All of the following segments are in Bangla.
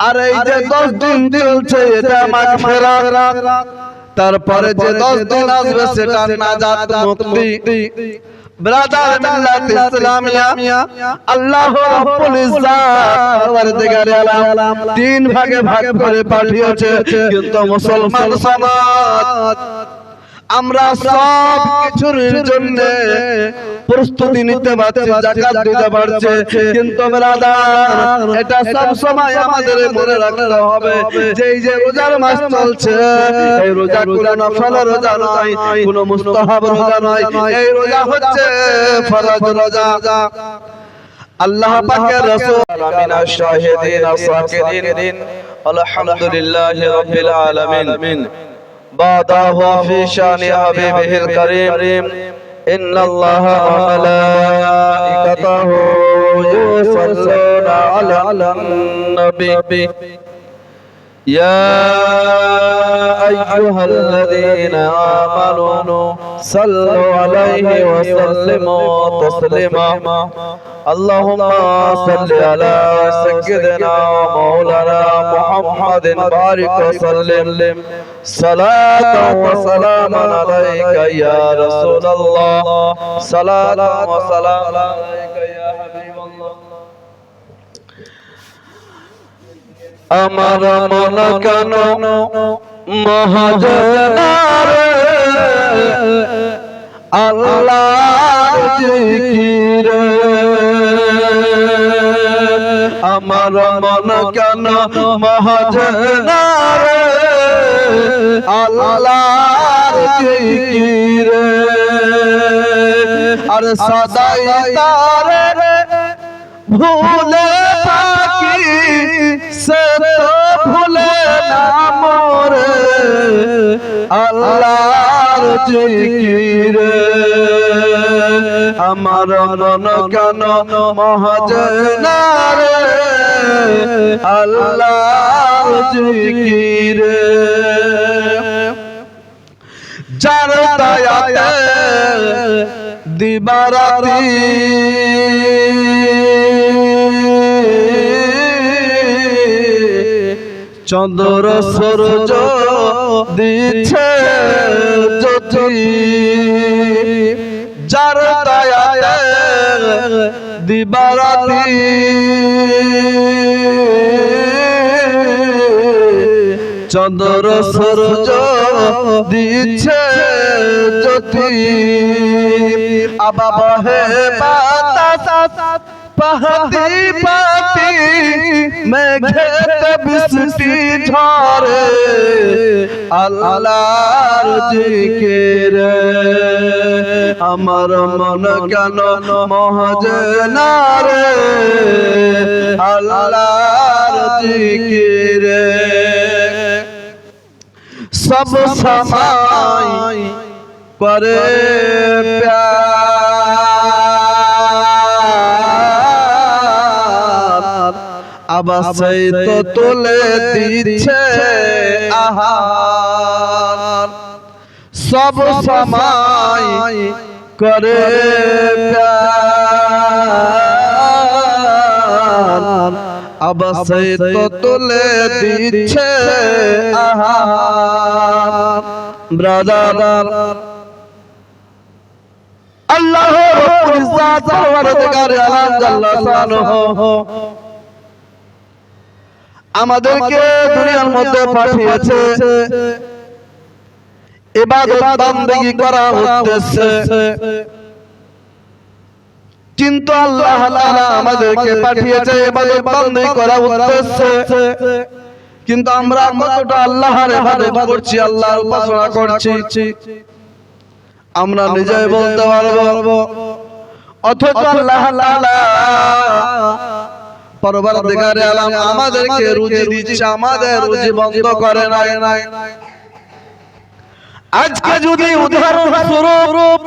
আর এই যে দশ দিন চলছে এটা মাঘ ফেরা তারপরে যে দশ দিন আসবে সেটা নাজাত মুক্তি। ব্রাদার মিল্লাত ইসলামিয়া। আল্লাহ রাব্বুল ইজ্জাত। পরদিগারে আলাম। তিন ভাগে ভাগ করে পাঠিয়েছে। কিন্তু মুসলমান সমাজ। আমরা সব কিছুর জন্য প্রস্তুতি নিতে পারছে জাকাত দিতে পারছে। কিন্তু ব্রাদার এটা সব সময় আমাদের মনে রাখতে হবে। যে এই যে রোজার মাস চলছে এই রোজা কোনো নফল রোজা নয় কোনো মুস্তাহাব রোজা নয়। এই রোজা হচ্ছে ফরজ রোজা। আল্লাহ পাকের রাসূল। আলামিনা শাহিদিন সাকিরিন আলহামদুলিল্লাহি রাব্বিল আলামিন। بعده في شأن حبيبه الكريم. إن الله وملائكته يصلون على النبي. يا أيها الذين آمنوا صلوا عليه وسلموا تسليما. اللهم صل على سيدنا ومولانا محمد بارك وسلم. صلاة وسلاما عليك يا رسول الله. صلاة وسلاما عليك يا আমার মন কেন মহাজনার? আল্লাহ আমার মন কেন মহাজনার? আল্লাহ আর সদাই তারে ভুলে সে ভুলে না মোরে আল্লাহর জিকিরে আমার মন কেন মহাজনারে আল্লাহর জিকিরে যার দয়াতে দিবারাতি চন্দ্র সূর্য দিচ্ছে জ্যোতি যার দয়াতে দিবারাতি। চন্দ্র সূর্য দিচ্ছে জ্যোতি আবা হে বাতাস পাহাতি পাতি মেঘেতে বৃষ্টি ঝরে আল্লাহর জিকিরে আমার মন কেন মহাজনারে আল্লাহর জিকিরে সব সময় করে প্যার আবার সেই তো তুলে দিচ্ছে আহার। সব সময় করে প্যার আবার সেই তো তুলে দিচ্ছে আহার। ব্রাদার আল্লাহ রব্বুল ইজ্জাত পরওয়ারদিগার আলাম জাল্লা শানুহু আমাদেরকে দুনিয়ার মধ্যে পাঠিয়েছে। ইবাদত বান্দেগি কিন্তু আল্লাহ তাআলা আমাদেরকে পাঠিয়েছে ইবাদত বান্দেগি করার উদ্দেশ্যে কিন্তু আমরা কতটা আল্লাহর ইবাদত করছি আল্লাহর উপাসনা করছি। আমরা নিজেই বলতে পারব। অথচ আল্লাহ তাআলা পরবর্তীকারে আলাম আমাদেরকে রুজি দিচ্ছে আমাদের রুজি বন্ধ করে নাই। আজকে যদি উদাহরণ স্বরূপ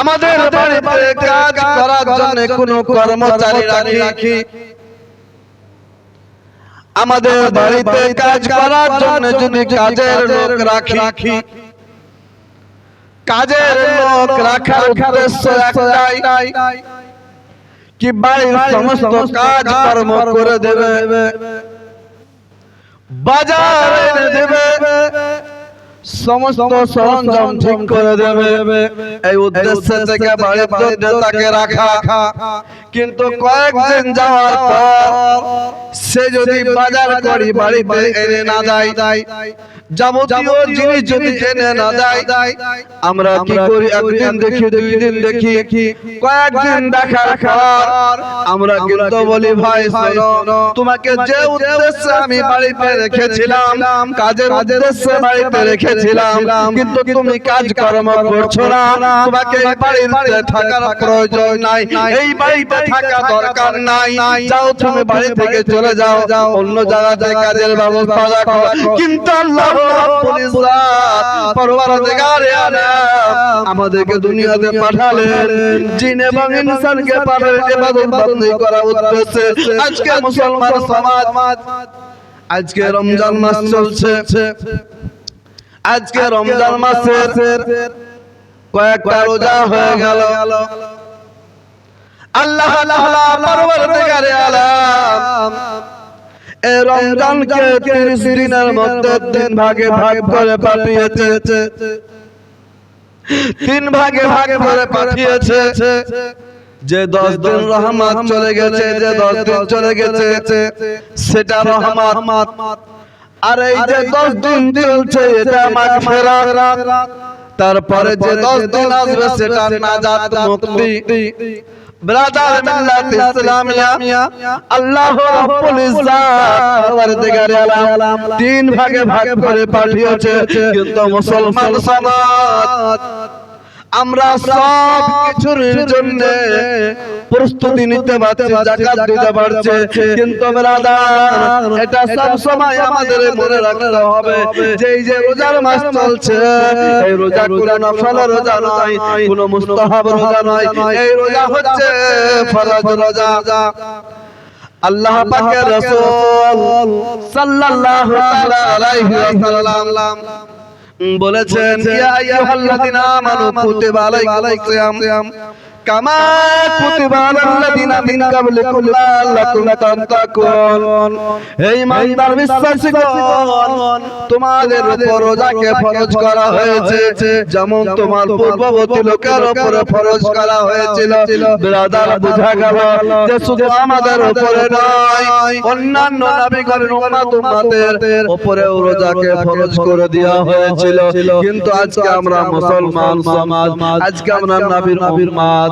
আমাদের বাড়িতে কাজ করার জন্য কোনো কর্মচারী রাখি। আমাদের বাড়িতে কাজ করার জন্য যদি কাজের লোক রাখি। কাজের লোক রাখার উদ্দেশ্য একটাই। কি বাড়ির সমস্ত কাজ কর্ম করে দেবে? বাজার দেবে? সমস্ত সরঞ্জাম ঠিক করে দেবে। এই উদ্দেশ্য থেকে বাড়ির জন্য তাকে রাখা। কিন্তু কয়েকদিন যাওয়ার পর সে যদি বাজার করি বাড়িতে এনে না দেয় যাবতীয় জিনিস যদি এনে না দেয় আমরা কি করি? একদিন দেখি দুই দিন দেখি কয়েকদিন দেখার আমরা কিন্তু বলি ভাই তোমাকে যে উদ্দেশ্যে আমি বাড়িতে রেখেছিলাম কাজের উদ্দেশ্যে বাড়িতে রেখেছিলাম কিন্তু তুমি কাজ কর্ম করছ না তোমাকে এই বাড়িতে থাকার প্রয়োজন নাই। এই বাড়িতে থাকা দরকার নাই। যাও তুমি বাড়ি থেকে চলে যাও অন্য জায়গাতে কাজের ব্যবস্থা রাখো। কিন্তু আল্লাহ রাব্বুল ইজ্জাত পরওয়ারদিগারে আলাম আমাদেরকে দুনিয়াতে পাঠালেন। জিন এবং ইনসানকে পাঠালেন ইবাদত বন্দী করা উদ্দেশ্যে। আজকে মুসলমান সমাজ আজকে রমজান মাস চলছে। আজকে রমজান মাসের কয়েকটা রোজা হয়ে গেল। আল্লাহ তাআলা পরওয়ারদিগারে আলাম। রমজানকে 30 দিনের মধ্যে তিন ভাগে ভাগ করে পাঠিয়েছে। তিন ভাগে ভাগ করে পাঠিয়েছে। যে দশ দিন রহমত চলে গেছে যে দশ দিন চলে গেছে সেটা রহমত। আর এই যে দশ দিন চলছে এটা মাগফিরাত তারপরে যে দশ দিন আসবে সেটা নাজাত মুক্তি। ব্রাদার মিল্লাত ইসলামিয়া, আল্লাহ রাব্বুল ইজ্জাত পরদিগারে আলাম। তিন ভাগে ভাগ করে পাঠিয়েছে, কিন্তু মুসলমান সমাজ। আমরা সব কিছুর জন্য প্রস্তুতি নিতে পারছি জাকাত দিতে পারছে। কিন্তু এটা সব সময় আমাদের মনে রাখতে হবে। যে এই যে রোজার মাস চলছে এই রোজা কোনো নফল রোজা নয় কোনো মুস্তাহাব রোজা নয়। এই রোজা হচ্ছে ফরজ রোজা। আল্লাহ পাকের রাসূল সাল্লাল্লাহু আলাইহি ওয়াসাল্লাম। বলেছেন ইয়া আইয়ুহাল্লাযিনা আমানু কুতিবা আলাইকুমুস সিয়াম মিন যেমন তোমার পূর্ববর্তী লোকের উপরে ফরজ করা হয়েছিল। ব্রাদার বুঝা গেল যে শুধু আমাদের উপরে নয়, অন্যান্য নবীগণের রোজাকে ফরজ করে দেওয়া হয়েছিল। কিন্তু আজকে আমরা মুসলমান সমাজ, আজকে আমরা নবীর উম্মত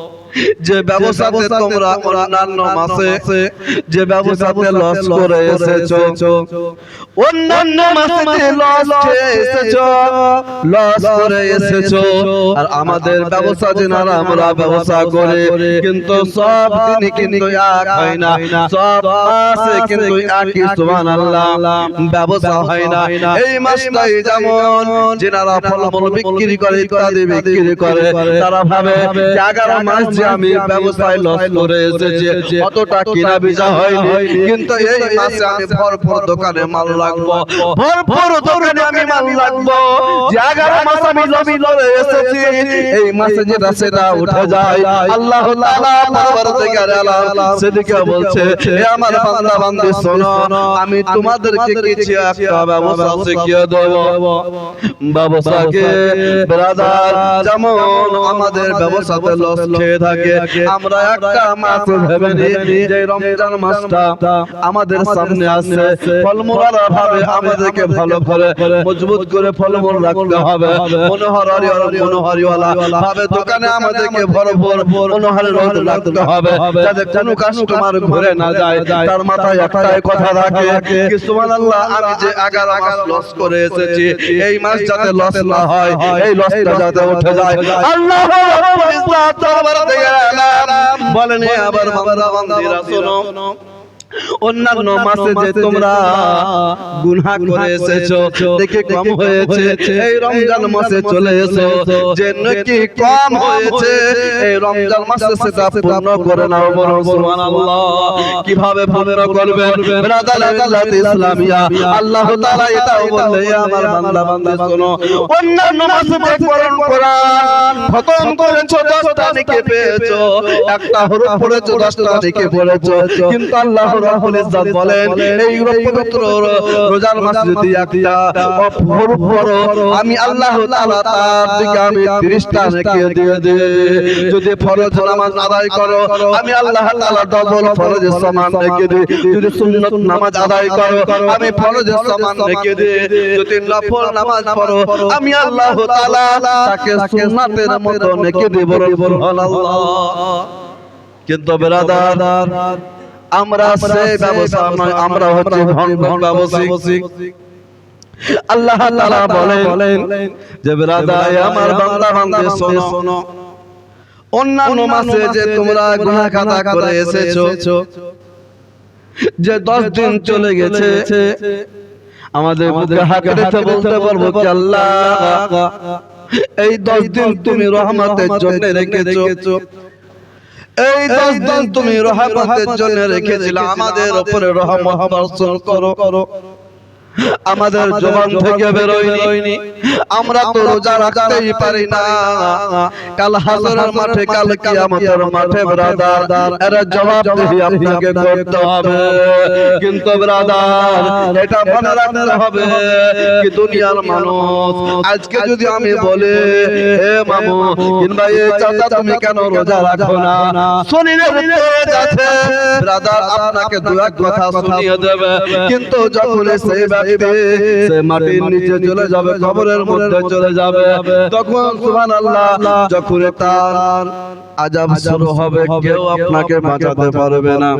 যে ব্যবসাতে তোমরা অন্যান্য মাসে যে ব্যবসাতে লস করে এসেছ। অন্যান্য মাসে লস খেয়ে এসেছ। লস করে এসেছ। আর আমাদের ব্যবসা যেনারা আমরা ব্যবসা করে কিন্তু সব দিনই কিন্তু এক হয় না। সব মাসে কিন্তু একই সুবহানাল্লাহ। ব্যবসা হয় না। এই মাসটাই যেমন যেনারা ফলমূল বিক্রি করে ইত্যাদি বিক্রি করে তারা ভাবে যে এগারো মাস যে আমি ব্যবসায় লস করে এসেছি অতটা কিনা বেচা হয়নি। কিন্তু এই মাসে আমি ভরপুর দোকানে মাল লাগবো। ভরপুর দোকানে আমি মাল লাগবো। যে এগারো মাস আমি লস করে এসেছি এই মাসে যেটা সেটা উঠে যায়। আল্লাহ তাআলা পরবর্তীকার আলাম। সেদিকে বলছে হে আমার বান্দা বান্দি শোনো আমি তোমাদেরকে কিছু একটা ব্যবস্থা শিখিয়ে দেব। ব্যবসাকে ব্রাদার যেমন আমাদের ব্যবসাতে লস খেয়ে থাকে আমরা একটা মাস ভেবে নিই যে রমজান মাসটা আমাদের সামনে আসছে ফলমূলার ভাবে আমাদেরকে ভালো করে মজবুত করে ফলমূল রাখতে হবে। মনোহরি মনোহরিওয়ালা। ভাবে দোকানে আমাদেরকে ভরপুর মনোহরি রোদ রাখতে হবে। যাতে কোনো কাস্টমার ঘুরে না যায়। তার মাথায় একটাই কথা থাকে কি সুবহানাল্লাহ আমি যে 11 মাস লস করে এসেছি এই মাস যাতে লস না হয়। এই লসটা যাতে উঠে যায়। আল্লাহ রাব্বুল ইজ্জাত বলেন আবার আবার বান্দা বান্দিরা শোনো অন্যান্য মাসে যে তোমরা গুনাহ করে এসেছ দেখে কম হয়েছে? এই রমজান মাসে চলে এসো যে নাকি কম হয়েছে? এই রমজান মাসে সেটা পূর্ণ করে নাও বলো সুবহানাল্লাহ। কীভাবে পূর্ণ ব্রাদার ইসলামিয়া। আল্লাহ তাআলা এটাও বললে এ আমার বান্দা বান্দা শোনো। অন্যান্য মাসে যে কোরআন কোরআন। খতম করেছ 10টা নেকি পেয়েছ। একটা হরফ পড়েছো 10টা নেকি পড়েছো। কিন্তু আল্লাহ রাব্বুল ইজ্জত বলেন এই পবিত্র রোজার মাস যদি একটা হরফ পড়ো আমি আল্লাহ তাআলা তার দিকে আমি 30টা নেকি দিয়ে দে যদি ফরজ নামাজ আদায় করো আমি আল্লাহ তাআলা ডবল ফরজের সমান নেকি দিই। যদি সুন্নাত নামাজ আদায় করো আমি ফরজের সমান নেকি দিই। যদি নফল নামাজ পড়ো আমি আল্লাহ তাআলা তাকে সুন্নাতের মতো নেকি দেব সুবহানাল্লাহ। কিন্তু বেরাদার আমরা সেই ব্যবসা নয় আমরা হচ্ছে ভণ্ড ব্যবসায়িক। আল্লাহ তাআলা বলেন যে বেরাদার আমার বান্দা বান্দে শোনো। অন্যান্য মাসে যে তোমরা গুনাহ খাতা করে এসেছ যে দশ দিন চলে গেছে আমাদের বুকে হাত রেখে বলতে পারব কি আল্লাহ? এই দশ দিন তুমি রহমতের জন্য রেখেছো। এই দশ দিন তুমি রহমতের জন্য রেখেছিলে আমাদের উপরে রহমত বর্ষণ করো। করো। আমাদের জবান থেকে বেরোয়নি। আমরা তো রোজা রাখতেই পারি না। কাল হাসরের মাঠে কাল কিয়ামতের মাঠে ব্রাদার এর জবাব দেহি আপনাকে করতে হবে। কিন্তু ব্রাদার এটা মনে রাখতে হবে কি দুনিয়ার মানুষ। আজকে যদি আমি বলি হে মামু কিংবা এ চাচা তুমি কেন রোজা রাখো না? শরীরের তেজ আছে ব্রাদার আপনাকে দু এক কথা শুনিয়ে দেবে। কিন্তু যখন সেই সে মাটির নিচে চলে যাবে কবরের মধ্যে চলে যাবে। তখন সুবহানাল্লাহ যখন তার আজাব শুরু হবে কেউ আপনাকে বাঁচাতে পারবে না।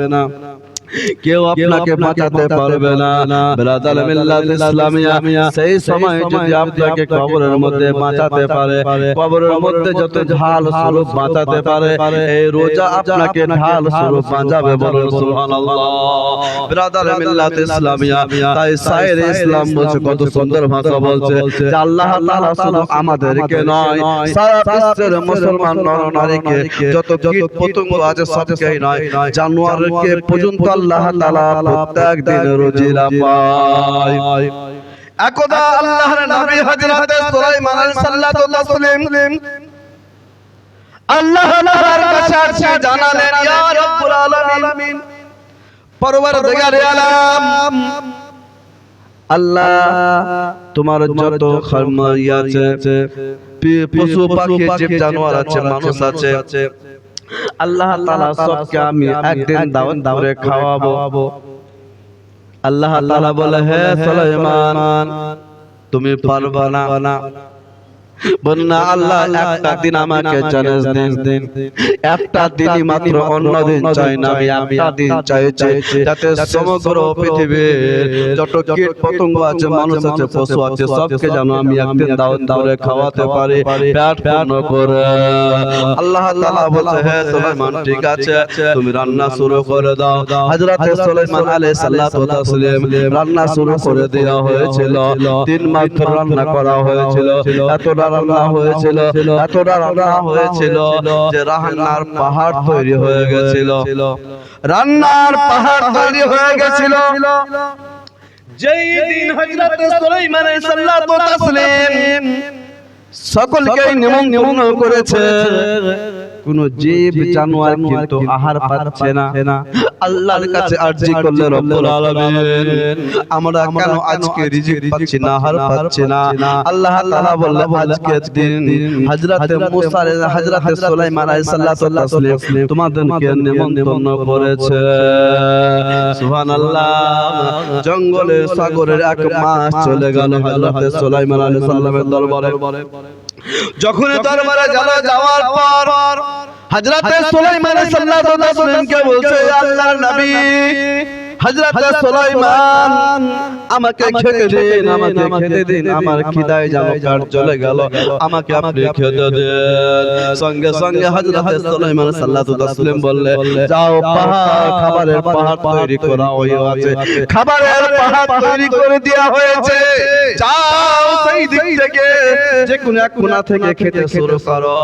কেউ আপনাকে বাঁচাতে পারবে না। ব্রাদার মিল্লাত ইসলামিয়া সেই সময় যদি আপনাকে কবরের মধ্যে বাঁচাতে পারে কবরের মধ্যে যত ঢাল স্বরূপ বাঁচাতে পারে এই রোজা আপনাকে ঢাল স্বরূপ বাঁচাবে বলুন সুবহানাল্লাহ। ব্রাদার মিল্লাত ইসলামিয়া তাই সায়ের ইসলাম বলছে কত সুন্দর ভাষা বলছে যে আল্লাহ তাআলা শুধু আমাদেরকে নয় সারা বিশ্বের মুসলমান নর নারীকে যত কীট পতঙ্গ আছে সবকেই নয় জানোয়ারকে পর্যন্ত আল্লাহ তাআলা প্রত্যেক দিন রোজিরা পায় একদা আল্লাহর নবী হযরত সুলাইমান সালাতু তাসলিম আল্লাহ তাআলার কাছে আসি, জানালেন, ইয়া রাব্বুল আলামিন পরওয়ারদিগার আলাম, আল্লাহ তোমার যত খারমাই আছে, পশু পাখি, জীব জানোয়ার আছে, মানুষ আছে আল্লাহ তাআলা সবকে আমি একদিন দাওয়াত করে খাওয়াবো। আল্লাহ তাআলা বলে হে সুলাইমান তুমি পারবা না। বন্যা আল্লাহ একটা দিন আমাকে চ্যালেঞ্জ দিন। একটা দিনই মাত্র অন্য দিন চাই না আমি একটা দিন চাই চাই যাতে সমগ্র পৃথিবীর যত কীট পতঙ্গ আছে মানুষ আছে পশু আছে সবকে যেন আমি একদিন দাওয়াত করে খাওয়াতে পারি। পেট পূর্ণ করে। আল্লাহ তাআলা বলছে হে সুলাইমান ঠিক আছে তুমি রান্না শুরু করে দাও। হযরত সুলাইমান আলাইহিস সালাতু ওয়া তাসলিম রান্না শুরু করে দেওয়া হয়েছিল। তিন মাস রান্না করা হয়েছিল এতটা রান্না হয়েছিল এতটা রান্না হয়েছিল যে রান্নার পাহাড় তৈরি হয়ে গেছিল। রান্নার পাহাড় তৈরি হয়ে গেছিল। যেই দিন হযরত সুলাইমান আলাইহিস সালাতু তাসলিম সকলকে নিমন্ত্রণ করেছে। কোন জীব জানোয়ার কিন্তু আহার পাচ্ছে না। আল্লাহর কাছে আরজি করলে রব্বুল আলামিন। আমরা কেন আজকে রিজিক পাচ্ছি না আহার পাচ্ছি না? আল্লাহ তাআলা বললেন আজকে দিন হযরত মুসা হযরত সুলাইমান আলাইহিস সালাতু তোমাদেরকে নিমন্ত্রণ করেছে। সুবহানাল্লাহ। জঙ্গলে সাগরের এক মাস চলে গেল হযরত সুলাইমান আলাইহিস সালামের দরবারে। যখন দরবারে যারা যাওয়ার পর হযরত সুলাইমান আলাইহিস সালাম কে বলছে আল্লাহর নবী হযরত সুলাইমান আমাকে খেতে দিন আমাকে খেতে দিন আমার খিদায় যেন কার চলে গেল। আমাকে আপনি খেতে দিন। সঙ্গে সঙ্গে হযরত সুলাইমান আলাইহি ওয়াসাল্লাম বললে যাও পাহাড় খাবারের পাহাড় তৈরি করা আছে। খাবারের পাহাড় তৈরি করে দেওয়া হয়েছে। যাও সেই দিক থেকে যে কোন এক কোণা থেকে খেতে শুরু করো।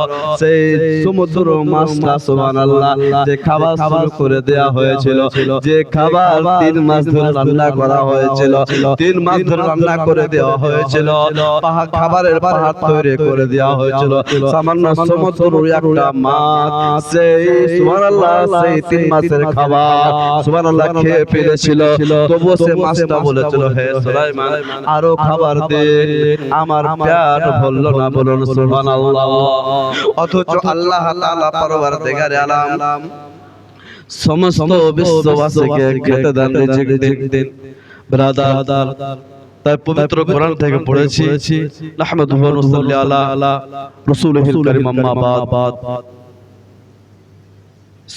সেই সমুদ্র মাছটা সুবহানাল্লাহ যে খাবার শুরু করে দেওয়া হয়েছিল যে খাবার তিন মাস ধরে রান্না করা হয়েছিল। তিন মাস ধরে রান্না করে দেওয়া হয়েছিল। খাবারের পাহাড় তৈরি করে দেওয়া হয়েছিল। সামান্য সমুদ্র একটা মাছ সেই সুবহানাল্লাহ সেই তিন মাসের খাবার সুবহানাল্লাহ খেয়ে ফেলেছিল। তবুও সে মাছটা বলেছিল হে সুলাইমান আরও খাবার দে। আমার পেট ভরলো না বলুন সুবহানাল্লাহ। অথচ আল্লাহ তাআলা পরবর্তীকার আলাম। সমস্ত বিশ্ববাসীকে খেতে দেন রিজিক দিন ব্রাদার তাই পবিত্র কোরআন থেকে পড়েছি। নাহমাদুহু ওয়া আলা কারীম আম্মা বাদ।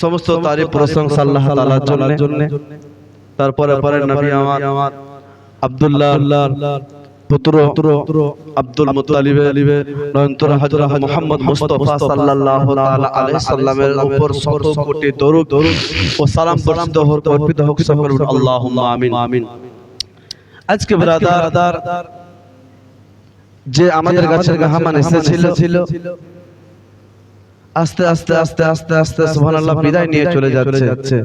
সমস্ত তারিফ প্রশংসা আল্লাহ তাআলার জন্য। তারপরে পরে নবী আমার আব্দুল্লাহ। পুত্র আব্দুল মুত্তালিবের নয়ন্তর হযরত মুহাম্মদ মুস্তাফা সাল্লাল্লাহু তাআলা আলাইহি সাল্লামের উপর শত কোটি দরুদ ও সালাম বর্ষিত হোক অর্পিত হোক সকল আল্লাহুম্মা আমিন। আমিন। আজকে ব্রাদার যে আমাদের গাছের গাহামান এসেছিল ছিল আস্তে আস্তে আস্তে আস্তে আস্তে সুবহানাল্লাহ বিদায় নিয়ে চলে যাচ্ছে।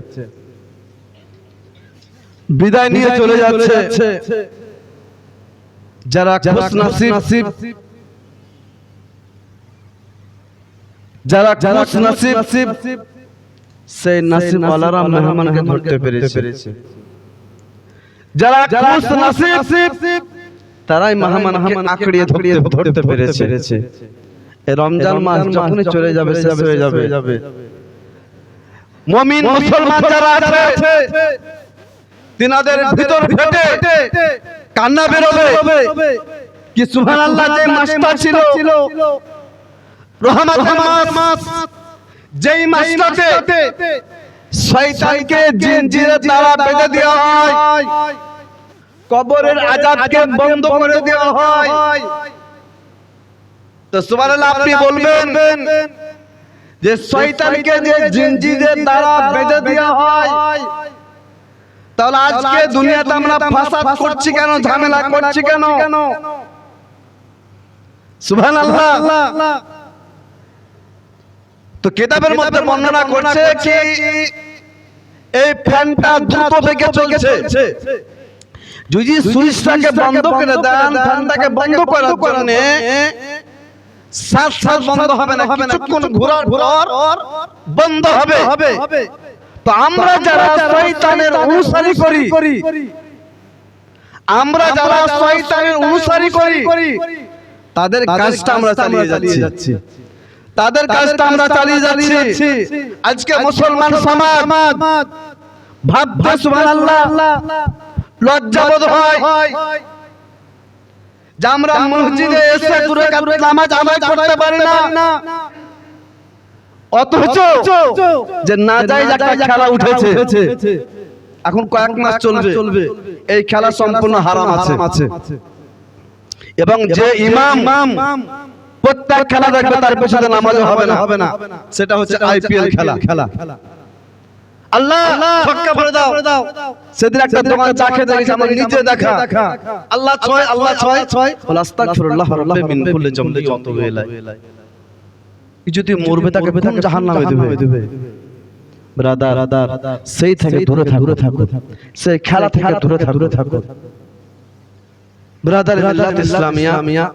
বিদায় নিয়ে চলে যাচ্ছে। যারা খুশ নসিব যারা খুশ নসিব সেই নসিব ওয়ালারা মেহমানকে ধরতে পেরেছে। যারা খুশ নসিব তারাই মেহমানকে আঁকড়িয়ে ধরিয়ে ধরতে পেরেছে। এই রমজান মাস যখনই চলে যাবে শেষ হয়ে যাবে। মুমিন মুসলমান যারা আছে তিনাদের ভিতর ফেটে। কান্না বেরোবে। কি সুবহানাল্লাহ যে মাসটা ছিল। রহমতের মাস। যেই মাসটাতে শয়তানকে জিনজিরের দ্বারা বেঁধে দেওয়া হয়। কবরের আযাবকে বন্ধ করে দেওয়া হয়। তো সুবহানাল্লাহ আপনি বলবেন যে শয়তানকে যে জিনজিরের দ্বারা বেঁধে দেওয়া হয়। তাহলে আজকে দুনিয়াতে আমরা ফাসাদ করছি কেন? ঝামেলা করছি কেন? সুবহানাল্লাহ। তো কিতাবের মধ্যে বর্ণনা করছে কি এই ফ্যানটা দ্রুত বেগে চলছে। যদি সুইচটাকে বন্ধ করে দেন ফ্যানটাকে বন্ধ করার জন্য সাত সাত বন্ধ হবে না কিছুক্ষণ ঘোরার পর বন্ধ হবে। তো আমরা যারা শয়তানের অনুসারী করি আমরা যারা শয়তানের অনুসারী করি তাদের কাজটা আমরা চালিয়ে যাচ্ছি। তাদের কাজটা আমরা চালিয়ে যাচ্ছি। আজকে মুসলমান সমাজ ভাবতে সুবহানাল্লাহ লজ্জাবোধ হয় যে আমরা মসজিদে এসে দূরে নামাজ আদায় করতে পারি না। অথচ যে না যাই একটা খেলা উঠেছে। এখন কয়েক মাস চলবে। এই খেলা সম্পূর্ণ হারাম আছে। এবং যে ইমাম প্রত্যেক খেলা দেখবে তার পেছনে নামাজ হবে না। হবে না। সেটা হচ্ছে আইপিএল খেলা। খেলা। আল্লাহ ছক্কা ভরে দাও। সেদিন একটা দোকান চা খেতে গেছে আমার নিজে দেখা। আল্লাহ ছয় আল্লাহ ছয় ছয়। আস্তাগফিরুল্লাহ রাব্বি মিন কুল্লি জামবি ওয়া আতুবু ইলাইহি। যদি মরবে তাকে কোন জাহান্নামে দিবে? ব্রাদার সেই থেকে দূরে থাকো দূরে থাকো সেই খেলা থেকে দূরে থাকো দূরে থাকো ব্রাদার মিল্লাত ইসলামিয়া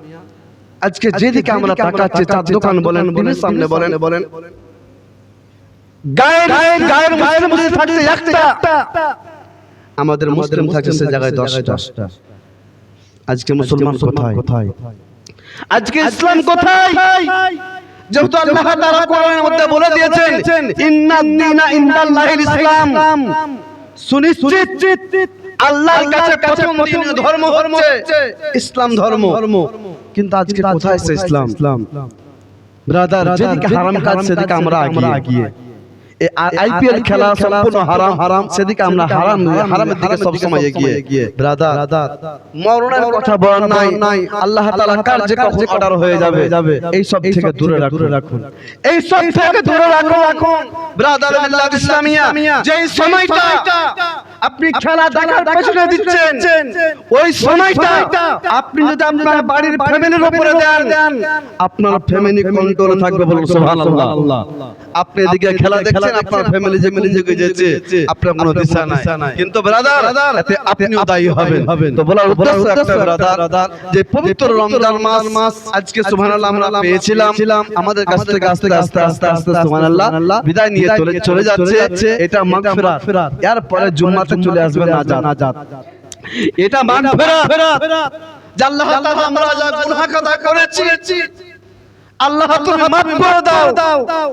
আজকে যেদিকে আমরা তাকাচ্ছি চার দোকান বলেন বলেন সামনে বলেন বলেন। গায়ের গায়ের গায়ের মধ্যে থাকছে একটা। আমাদের মুসলিম থাকছে সে জায়গায় দশটা। আজকে মুসলমান কোথায়? কোথায়? আজকে ইসলাম কোথায়? যেহেতু আল্লাহ তাআলা কোরআনের মধ্যে বলে দিয়েছেন ইন্নাদ দীনা ইনদাল্লাহিল ইসলাম। সুনিশ্চিত আল্লাহর কাছে প্রথম ধর্ম হচ্ছে ইসলাম ধর্ম। কিন্তু আজকে কোথায় ইসলাম? ইসলাম। ব্রাদার যেদিকে হারাম কাজ সেদিকে আমরা আগিয়ে আইপিএল খেলা সম্পূর্ণ হারাম হারাম সেদিকে আমরা হারাম হারামের দিকে সব সময় এগিয়ে। ব্রাদার মরণের কথা বলার নাই নাই। আল্লাহ তাআলা কার যে কখন অর্ডার হয়ে যাবে। যাবে। এই সব থেকে দূরে রাখুন। এই সব থেকে দূরে রাখুন। ব্রাদার মিল্লাত ইসলামিয়া যেই সময়টা আপনি খেলা দেখার পেছনে দিচ্ছেন। ওই সময়টা আপনি যদি আপনার বাড়ির ফ্যামিলির উপরে দেন আপনার ফ্যামিলি কন্ট্রোলে থাকবে বলুন সুবহানাল্লাহ। আপনি এদিকে খেলা দেখছেন আপনার ফ্যামিলি যে মিলে জেগে যেতে আপনার কোনো দিশা নাই। কিন্তু ব্রাদার এতে আপনিও দায়ী হবেন। তো বলার উদ্দেশ্য একটা ব্রাদার যে পবিত্র রমজান মাস মাস আজকে সুবহানাল্লাহ আমরা পেয়েছিলাম। আমাদের কাছ থেকে আস্তে আস্তে আস্তে আস্তে সুবহানাল্লাহ। বিদায় নিয়ে চলে চলে যাচ্ছে। এটা মাগফিরাত এর পরে জুম্মাতে চলে আসবে নাজাত। এটা মাগফিরাত যে আল্লাহ তাআলা আমরা যা গুনাহ করেছি আল্লাহ তুমি মাফ করে দাও।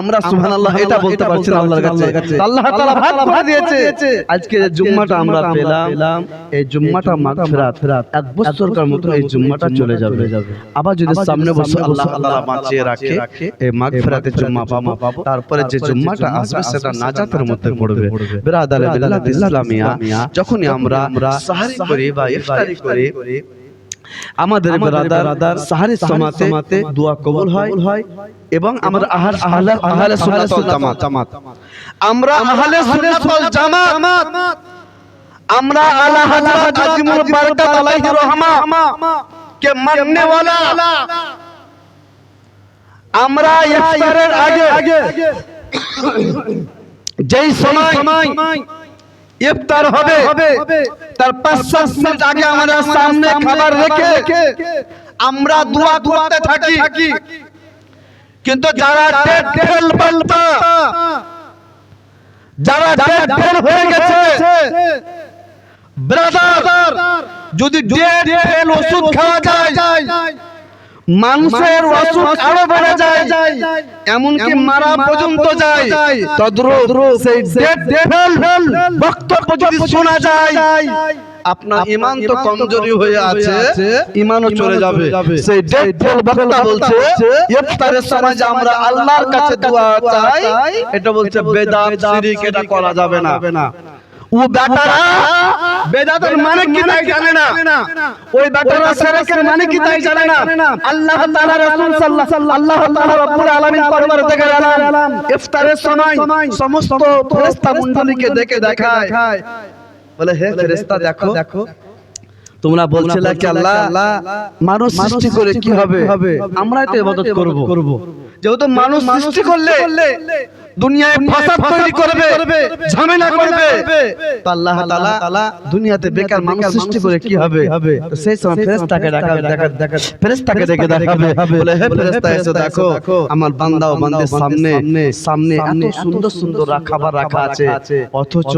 আমরা সুবহানাল্লাহ এটা বলতে পারছি না আল্লাহর কাছে। আল্লাহ তাআলা ভাগ করে দিয়েছে। আজকে যে জুম্মাটা আমরা পেলাম। এই জুম্মাটা মাগফিরাত। এক বছরকার মতো এই জুম্মাটা চলে যাবে। আবার যদি সামনে বছর আল্লাহ তাআলা বাঁচিয়ে রাখে এই মাগফিরাতের জুম্মা পাবো। তারপরে যে জুম্মাটা আসবে সেটা নাজাতের মধ্যে পড়বে। বিরাদারে বিল্লাহ ইসলামিয়া যখনই আমরা সাহারি করি বা ইফতারি করি আমাদের ব্রাদার সাহারি সমাতে দোয়া কবুল হয় এবং আমরা আহার আহলে আহলে সুন্নাত ওয়াল জামাত। আমরা আহলে সুন্নাত ওয়াল জামাত। আমরা আলা হযরত আজিমুল বারকাত আলাইহি রহমা। কে মাননে ওয়ালা আমরা ইফতারের আগে। যেই সময় ইফতার হবে। তার পাঁচ সাত মিনিট আগে আমাদের সামনে খাবার রেখে আমরা দোয়া করতে থাকি। কিন্তু যারা ডেট ফেল বলতা যারা ডেট ফেল হয়ে গেছে। ব্রাদার যদি ডেট ফেল ওষুধ খাওয়া যায় মানুষের অসুখ আরও বেড়ে যায়। এমনকি মারা পর্যন্ত যায়। তদ্রুপ সেই ডেট ফেল বক্তব্য যদি শোনা যায় আপনার ইমান তো কমজোরি হয়ে আছে। ইমানও চলে যাবে। সেই ডেটফুল বক্তা বলছে ইফতারের সময় যে আমরা আল্লাহর কাছে দোয়া চাই এটা বলছে বেদাত শিরিক এটা করা যাবে না। ও বেটারা, বেদাতের মানে কি তাই জানে না? ওই বেটারা শিরকের মানে কি তাই জানে না? আল্লাহ তাআলা রাসূল সাল্লাল্লাহু আল্লাহ তাআলা রব্বুল আলামিন ইফতারের সময় সমস্ত ফেরেশতা মণ্ডলীকে দেখে দেখায়। বলে, হে ফেরেশতা, দেখো দেখো তোমরা বলছিলে কি আল্লাহ, মানুষ সৃষ্টি করে কি হবে? আমরা তো ইবাদত করব। যেহেতু মানুষ সৃষ্টি করলে দুনিয়ায় ফাসাদ তৈরি করবে ঝামেলা করবে। তো আল্লাহ তাআলা দুনিয়াতে বেকার মানুষ সৃষ্টি করে কি হবে? তো সেই সময় ফেরেশতাকে ডাকা দেখা দেখা ফেরেশতাকে ডেকে দেখাবে। বলে হে ফেরেশতা এসে দেখো আমার বান্দা ও বান্দির সামনে সামনে এত সুন্দর সুন্দর খাবার রাখা আছে। অথচ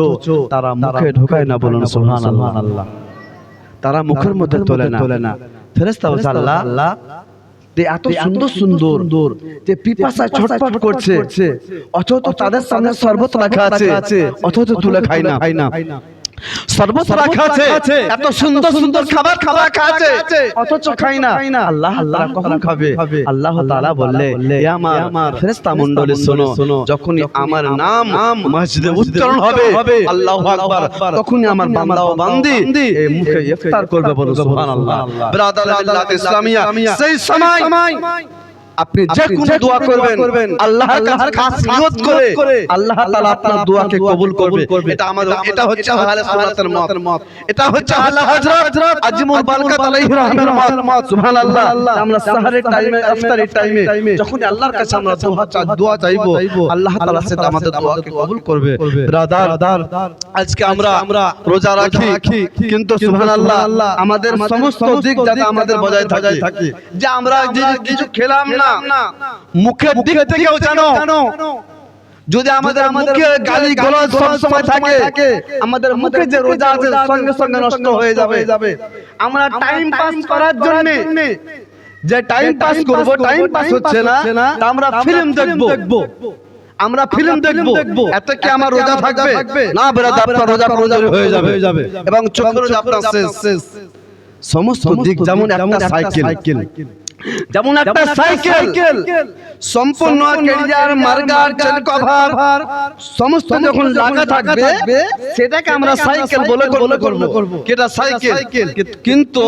তারা মুখে ঢোকায় না বলুন সুবহানাল্লাহ। তারা মুখের মধ্যে তোলে না। ফেরেশতা আল্লাহ আল্লাহ যে এত সুন্দর সুন্দর যে পিপাসা ছটপট করছে। অথচ তাদের সামনে শরবত রাখা আছে। অথচ তুলে খাই না। খাই না। শরবত রাখা আছে। এত সুন্দর সুন্দর খাবার খাবার খাচ্ছে অথচ খাই না। আল্লাহ আল্লাহ কখন খাবে? আল্লাহ তাআলা বললে হে আমার ফেরেশতা মণ্ডলী শোনো যখনই আমার নাম মসজিদে উচ্চারণ হবে আল্লাহু আকবার তখনই আমার বান্দা ও বান্দি এই মুখে ইফতার করবে বলো সুবহানাল্লাহ। ব্রাদার আল্লাহ ইসলামিয়া সেই সময় আপনি যে কোন দোয়া করবেন আল্লাহর কাছে খাস নিয়ত করে আল্লাহ তাআলা আপনার দোয়াকে কবুল করবে। এটা আমাদের এটা হচ্ছে আহলে সুন্নাতের মত। এটা হচ্ছে আল্লাহ হযরত আজিমুল বারকাত আলাইহি মত। সুবহানাল্লাহ। আমরা সাহারের টাইমে ইফতারের টাইমে যখন আল্লাহর কাছে আমরা দোয়া চাই দোয়া চাইব। আল্লাহ তাআলা সেটা আমাদের দোয়াকে কবুল করবে। ব্রাদার আজকে আমরা আমরা রোজা রাখি কিন্তু সুবহানাল্লাহ আমাদের সমস্ত দিক যাতে আমাদের বজায় থাকে যে আমরা যে কিছু খেলাম না মুখের দিক থেকেও জানো। যদি আমাদের মুখে গালি গলজ সব সময় থাকে আমাদের মুখে যে রোজা আছে সঙ্গে সঙ্গে নষ্ট হয়ে যাবে। আমরা টাইম পাস করার জন্য যে টাইম পাস করব টাইম পাস হচ্ছে না আমরা ফিল্ম দেখব। আমরা ফিল্ম দেখব। এত কি আমার রোজা থাকবে? না বেরাদ আপনার রোজা কমজোরি হয়ে যাবে। এবং চোখের রোজা আপনার শেষ সমস্ত দিক যেমন একটা সাইকেল যেমন একটা সাইকেল। সম্পূর্ণ কেরিয়ার মার্গার চেন কভার সমস্ত যখন লাগা থাকবে সেটাকে আমরা সাইকেল বলে করব। করব। কেটা সাইকেল কিন্তু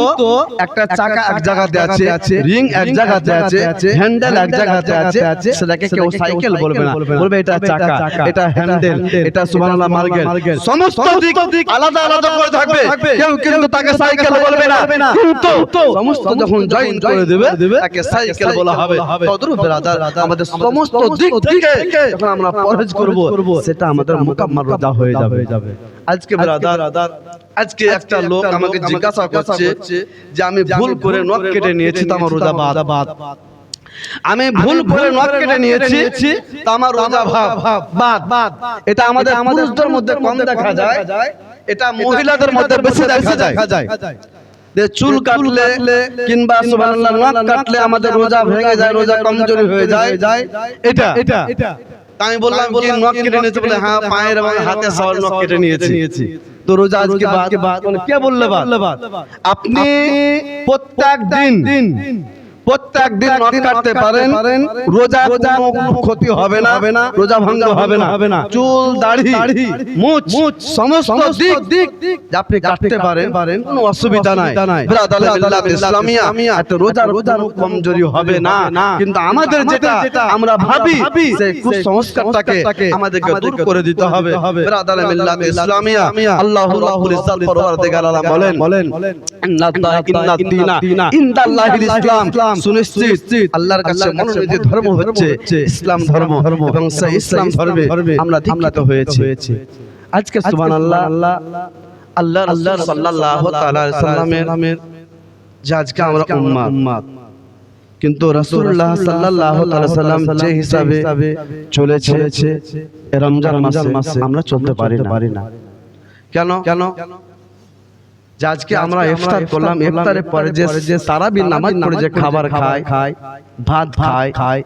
একটা চাকা এক জায়গাতে আছে রিং এক জায়গাতে আছে হ্যান্ডেল এক জায়গাতে আছে সেটাকে কেউ সাইকেল বলবে না। বলবে এটা চাকা এটা হ্যান্ডেল এটা সুবহানাল্লাহ মার্গেল সমস্ত দিক আলাদা আলাদা করে থাকবে। কেউ কিন্তু তাকে সাইকেল বলবে না। কিন্তু সমস্ত যখন জয়েন করে দেবে তাকে সাইকেল বলা হবে। তদরু ব্রাদার আমাদের সমস্ত দিক থেকে যখন আমরা করব সেটা আমাদের মোকাম্মল রোজা হয়ে যাবে। আজকে ব্রাদার আজকে একটা লোক আমাকে জিজ্ঞাসা করছে যে আমি ভুল করে নখ কেটে নিয়েছি তো আমার রোজা বাদ। আমি ভুল করে নখ কেটে নিয়েছি তো আমার রোজা ভাব বাদ। বাদ। এটা আমাদের পুরুষদের মধ্যে কম দেখা যায়। এটা মহিলাদের মধ্যে বেশি দেখা যায়। চুল কাটলে কিংবা সুবহানাল্লাহ নাক কাটলে আমাদের রোজা ভেঙে যায় রোজা কমজোরি হয়ে যায়। যায়। এটা। এটা। আমি বললাম কি নখ কেটে নিয়েছে বলে হ্যাঁ পায়ের এবং হাতে সবার নখ কেটে নিয়েছি। তো রোজা আজকে বাদ মানে কে বললে বাদ? আপনি প্রত্যেক দিন প্রত্যেক দিন নখ কাটতে পারেন রোজা কোনো ক্ষতি হবে না রোজা ভঙ্গ হবে না। হবে না। চুল দাড়ি মুছ সমস্ত দিক যে আপনি কাটতে পারেন কোনো অসুবিধা নাই। ব্রাদার মিল্লাত ইসলামিয়া এত রোজা রোজা কমজোরি হবে না। কিন্তু আমাদের যেটা আমরা ভাবি সেই কুসংস্কারটাকে আমাদেরকে দূর করে দিতে হবে। ব্রাদার মিল্লাত ইসলামিয়া আল্লাহু রাব্বুল ইজ্জাত পরওয়ারদিগার আলাম বলেন। বলেন। ইন্না দিনা ইনদাল্লাহিল ইসলাম। সুনিশ্চিত আল্লাহর কাছে মনোনীত ধর্ম হচ্ছে ইসলাম ধর্ম। এবং সেই ইসলাম ধর্মে আমরা দীক্ষিত হয়েছি। আজকে সুবহানাল্লাহ আল্লাহ আল্লাহ রাসূল সাল্লাল্লাহু তাআলা সাল্লামের যে আজকে আমরা উম্মাত কিন্তু রাসূলুল্লাহ সাল্লাল্লাহু তাআলা সাল্লাম যে হিসাবে চলেছে রমজান মাসে আমরা চলতে পারি না। কেন? কেন? যে আজকে আমরা ইফতার করলাম। ইফতারের পরে যে যে তারাবির নামাজ পড়ে যে খাবার খায় খায় ভাত খায়। খায়।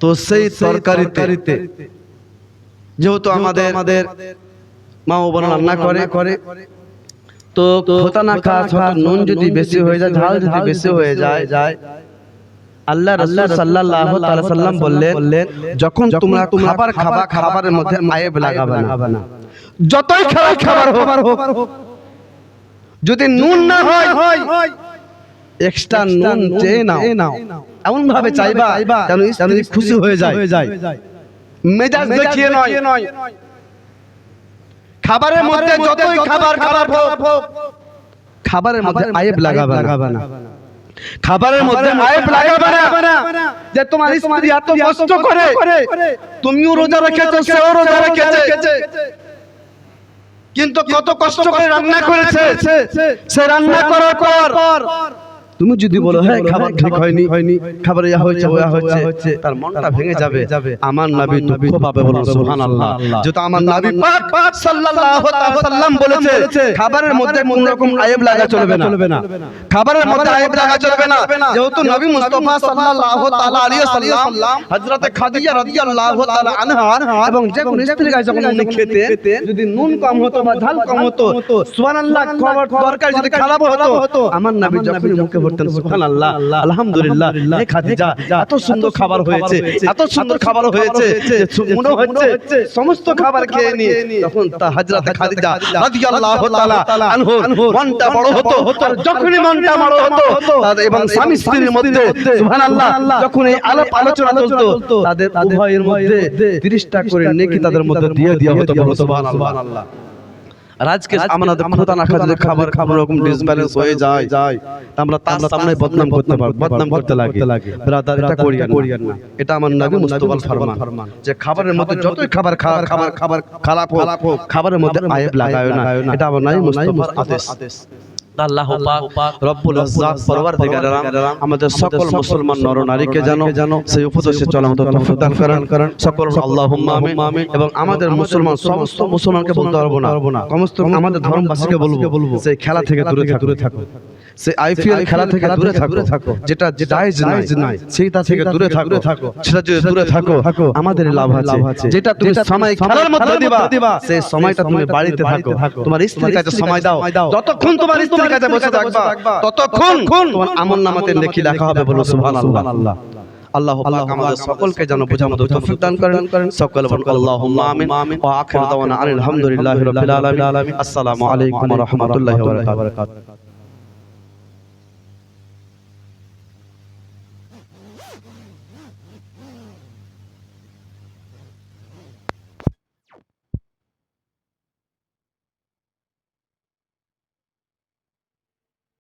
তো সেই তরকারিতে যেহেতু আমাদের আমাদের মা ও বোন রান্না করে করে তো খোতা না খাওয়া ছোট নুন যদি বেশি হয়ে যায় ঝাল যদি বেশি হয়ে যায় যায় আল্লাহ রাসূল সাল্লাল্লাহু তাআলা সাল্লাম বললেন যখন তোমরা খাবার খাবা খাবারের মধ্যে আয়েব লাগাবে না। যতই খারাপ খাবার হোক যদি নুন না হয় এক্সট্রা নুন চেয়ে নাও। এমন ভাবে চাইবা যেন স্ত্রী খুশি হয়ে যায়। মেজাজ দেখিয়ে নয়। খাবারের মধ্যে যতই খাবার খাবার খাবারের মধ্যে আয়েব লাগাবে না। খাবারের মধ্যে আয়েব লাগাবে না। যে তোমার স্ত্রী এত কষ্ট করে তুমিও রোজা রেখেছো সেও রোজা রেখেছে। কিন্তু কত কষ্ট করে রান্না করেছে? সে রান্না করার পর তুমি যদি বলো হ্যাঁ খাবার ঠিক হয়নি হয়নি খাবার ইয়া হয়েছে ওয়া হচ্ছে তার মনটা ভেঙে যাবে। আমার নবী দুঃখ পাবে বলুন সুবহানাল্লাহ। যেহেতু আমার নবী পাক পাক সাল্লাল্লাহু তাআলা সাল্লাম বলেছে খাবারের মধ্যে কোন রকম আয়েব লাগা চলবে না। চলবে না। খাবারের মধ্যে আয়েব লাগা চলবে না। যেহেতু নবী মুস্তাফা সাল্লাল্লাহু তাআলা আলাইহি সাল্লাম হযরত খাদিজা রাদিয়াল্লাহু তাআলা আনহা এবং যে কোন স্ত্রী গায়ে যখন উনি খেতে যদি নুন কম হতো বা ঝাল কম হতো সুবহানাল্লাহ খাবার তরকারি যদি খারাপ হতো আমার নবী যখন মুখে ভরতেন সুবহানাল্লাহ আলহামদুলিল্লাহ হে খাদিজা এত সুন্দর খাবার হয়েছে এত সুন্দর খাবার হয়েছে মনে হচ্ছে সমস্ত খাবার খেয়ে নিয়ে তখন তা হযরত খাদিজা রাদিয়াল্লাহু তাআলা আনহু মনটা বড় হতো আর যখনই মনটা বড় হতো এবং স্বামী স্ত্রীর মধ্যে সুবহানাল্লাহ যখন এই আলাপ আলোচনা চলতো তাদের উভয়ের মধ্যে 30টা করে নেকি তাদের মধ্যে দিয়ে দেওয়া হতো বলো সুবহানাল্লাহ। আজকে আমাদের খোদা না খাওয়া খাবার খাবার রকম ডিসব্যালেন্স হয়ে যায়। যায়। আমরা তার সামনে বদনাম করতে পারব বদনাম করতে লাগে। ব্রাদার এটা করিয়েন। না এটা আমার নবী মুস্তাফার ফরমান। যে খাবারের মধ্যে যতই খাবার খাবার খাবার খাবার খারাপ হোক খাবারের মধ্যে আয়েব লাগায় না। এটা আমার নবী মুস্তাফার আদেশ। আল্লাহ পাক রব্বুল ইজ্জাত পরওয়ারদিগার আলম আমাদের সকল মুসলমান নর নারীকে জানো জানো সেই উপদেশে চলার মতো তৌফিক দান করেন করেন। সকল আল্লাহুম্মা আমিন এবং আমাদের মুসলমান সমস্ত মুসলমানকে বলতে পারব না। সমস্ত আমাদের ধর্মবাসীকে বলব। সেই খেলা থেকে দূরে থাকো দূরে থাকো সেই আইপিএল খেলা থেকে দূরে থাকো যেটা জায়েজ নাই সেইটা থেকে দূরে থাকো সেটা যদি দূরে থাকো আমাদের লাভ আছে। যেটা তুমি সময় খেলার মধ্যে দিবা। সেই সময়টা তুমি বাড়িতে থাকো। তোমার স্ত্রীর কাছে সময় দাও। যতক্ষণ তোমার স্ত্রীর কাছে বসে থাকবা। ততক্ষণ তোমার আমল নামাতে লেখি লেখা হবে বলো। সুবহানাল্লাহ। আল্লাহ পাক আমাদের সকলকে যেন মতো তৌফিক দান করেন। সকল বলুন আল্লাহুম্মা আমিন। ওয়া আখিরু দাওয়ানা আনিল হামদুলিল্লাহি রাব্বিল আলামিন। আসসালামু আলাইকুম ওয়া রাহমাতুল্লাহি ওয়া বারাকাতুহু